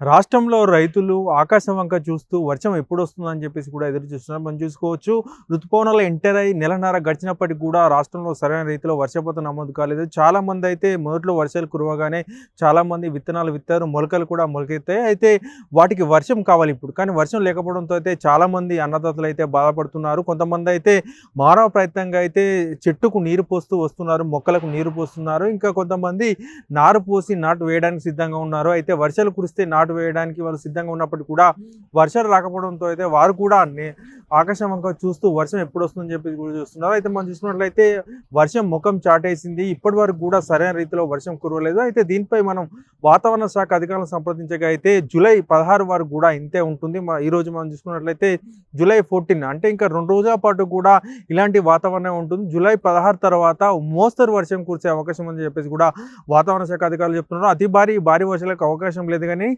రాష్ట్రంలో రైతులు ఆకాశం వంక చూస్తూ వర్షం ఎప్పుడు వస్తుందని చెప్పేసి కూడా ఎదురు చూస్తున్నారు. మనం చూసుకోవచ్చు ఋతుపవనాలు ఎంటర్ అయ్యి నెలన్నర గడిచినప్పటికీ కూడా రాష్ట్రంలో సరైన రీతిలో వర్షపాతం నమోదు కాలేదు. చాలా మంది అయితే మొదట్లో వర్షాలు కురవగానే చాలామంది విత్తనాలు విత్తారు మొలకలు కూడా మొలకెత్తాయి. అయితే వాటికి వర్షం కావాలి ఇప్పుడు. కానీ వర్షం లేకపోవడంతో అయితే చాలామంది అన్నదాతలు అయితే బాధపడుతున్నారు. కొంతమంది అయితే మానవ ప్రయత్నంగా అయితే చెట్టుకు నీరు పోస్తూ వస్తున్నారు మొక్కలకు నీరు పోస్తున్నారు. ఇంకా కొంతమంది నారు పోసి నాటు వేయడానికి సిద్ధంగా ఉన్నారు. అయితే వర్షాలు కురిస్తే నాటు వేయడానికి వాళ్ళు సిద్ధంగా ఉన్నప్పటికీ కూడా వర్షాలు రాకపోవడంతో అయితే వారు కూడా ఆకాశం వంక చూస్తూ వర్షం ఎప్పుడు వస్తుందని చెప్పి కూడా చూస్తున్నారు. అయితే మనం చూసినట్లయితే వర్షం ముఖం చాటేసింది. ఇప్పటి వరకు కూడా సరైన రీతిలో వర్షం కురవలేదు. అయితే దీనిపై మనం వాతావరణ శాఖ అధికారులను సంప్రదించగా అయితే జూలై పదహారు వరకు కూడా ఇంతే ఉంటుంది. ఈ రోజు మనం చూసుకున్నట్లయితే జూలై ఫోర్టీన్ అంటే ఇంకా రెండు రోజుల పాటు కూడా ఇలాంటి వాతావరణం ఉంటుంది. జూలై పదహారు తర్వాత మోస్తరు వర్షం కురిసే అవకాశం ఉందని చెప్పేసి కూడా వాతావరణ శాఖ అధికారులు చెప్తున్నారు. అతి భారీ భారీ వర్షాలకు అవకాశం లేదు. కానీ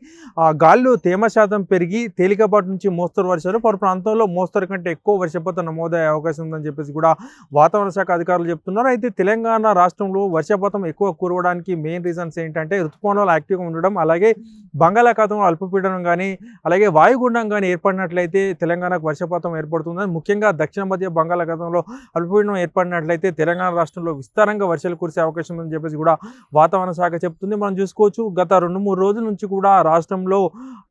ఆ గాల్లో తేమ శాతం పెరిగి తేలికపాటి నుంచి మోస్తరు వర్షాలు పలు ప్రాంతంలో మోస్తరు కంటే ఎక్కువ వర్షపాతం నమోదయ్యే అవకాశం ఉందని చెప్పేసి కూడా వాతావరణ శాఖ అధికారులు చెప్తున్నారు. అయితే తెలంగాణ రాష్ట్రంలో వర్షపాతం ఎక్కువ కురవడానికి మెయిన్ రీజన్స్ ఏంటంటే ఋతుపవనాలు యాక్టివ్గా ఉండడం అలాగే బంగాళాఖాతంలో అల్పపీడనం కానీ అలాగే వాయుగుండం కానీ ఏర్పడినట్లయితే తెలంగాణకు వర్షపాతం ఏర్పడుతుందని ముఖ్యంగా దక్షిణ మధ్య బంగాళాఖాతంలో అల్పపీడనం ఏర్పడినట్లయితే తెలంగాణ రాష్ట్రంలో విస్తారంగా వర్షాలు కురిసే అవకాశం ఉందని చెప్పేసి కూడా వాతావరణ శాఖ చెప్తుంది. మనం చూసుకోవచ్చు గత రెండు మూడు రోజుల నుంచి కూడా రాష్ట్రంలో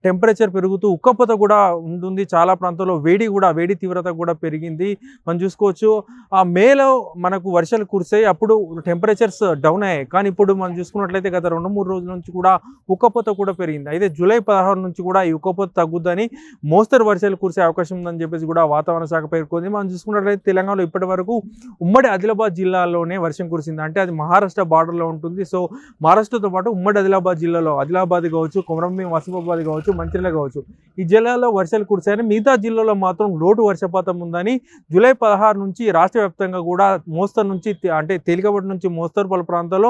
టెంపరేచర్ పెరుగుతూ ఉక్కపోత కూడా ఉంటుంది. చాలా ప్రాంతాల్లో వేడి కూడా వేడి తీవ్రత కూడా పెరిగింది. మనం చూసుకోవచ్చు ఆ మేలో మనకు వర్షాలు కురిసాయి. అప్పుడు టెంపరేచర్స్ డౌన్ అయ్యాయి. కానీ ఇప్పుడు మనం చూసుకున్నట్లయితే గత రెండు మూడు రోజుల నుంచి కూడా ఉక్కపోత కూడా పెరిగింది. అయితే జూలై పదహారు నుంచి కూడా ఈ ఉక్కపోత తగ్గుద్దని మోస్తరు వర్షాలు కురిసే అవకాశం ఉందని చెప్పేసి కూడా వాతావరణ శాఖ పేర్కొంది. మనం చూసుకున్నట్లయితే తెలంగాణలో ఇప్పటి వరకు ఉమ్మడి ఆదిలాబాద్ జిల్లాలోనే వర్షం కురిసింది. అంటే అది మహారాష్ట్ర బార్డర్లో ఉంటుంది. సో మహారాష్ట్రతో పాటు ఉమ్మడి ఆదిలాబాద్ జిల్లాలో ఆదిలాబాద్ కావచ్చు కొమరంభీం ఆసిఫాబాద్ కావచ్చు మంచిర్యాల కావచ్చు ఈ జిల్లాలో వర్షాలు కురిశాయని మిగతా జిల్లాలో మాత్రం లోటు వర్షపాతం ఉందని జూలై పదహారు నుంచి రాష్ట్ర వ్యాప్తంగా కూడా మోస్తరు నుంచి అంటే తేలికపాటి నుంచి మోస్తరు పలు ప్రాంతాల్లో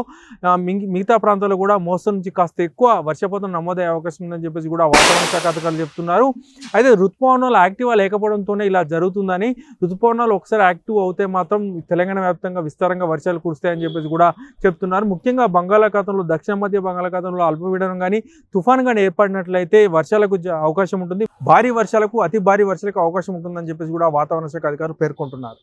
మిగతా ప్రాంతాల్లో కూడా మోస్తరు నుంచి కాస్త ఎక్కువ వర్షపాతం నమోదయ్యే అవకాశం ఉందని చెప్పేసి కూడా వాతావరణ శాఖ అధికారులు చెప్తున్నారు. అయితే ఋతుపవనాలు యాక్టివ్గా లేకపోవడంతోనే ఇలా జరుగుతుందని ఋతుపవనాలు ఒకసారి యాక్టివ్ అవుతే మాత్రం తెలంగాణ వ్యాప్తంగా విస్తారంగా వర్షాలు కురుస్తాయని చెప్పేసి కూడా చెప్తున్నారు. ముఖ్యంగా బంగాళాఖాతంలో దక్షిణ మధ్య బంగాళాఖాతంలో అల్పపీడనం కానీ తుఫాన్ కానీ ఏర్పడినట్లయితే వర్షాలకు అవకాశం ఉంటుంది. భారీ వర్షాలకు అతి భారీ వర్షాలకు అవకాశం ఉంటుందని చెప్పేసి కూడా వాతావరణ శాఖ అధికారులు పేర్కొంటున్నారు.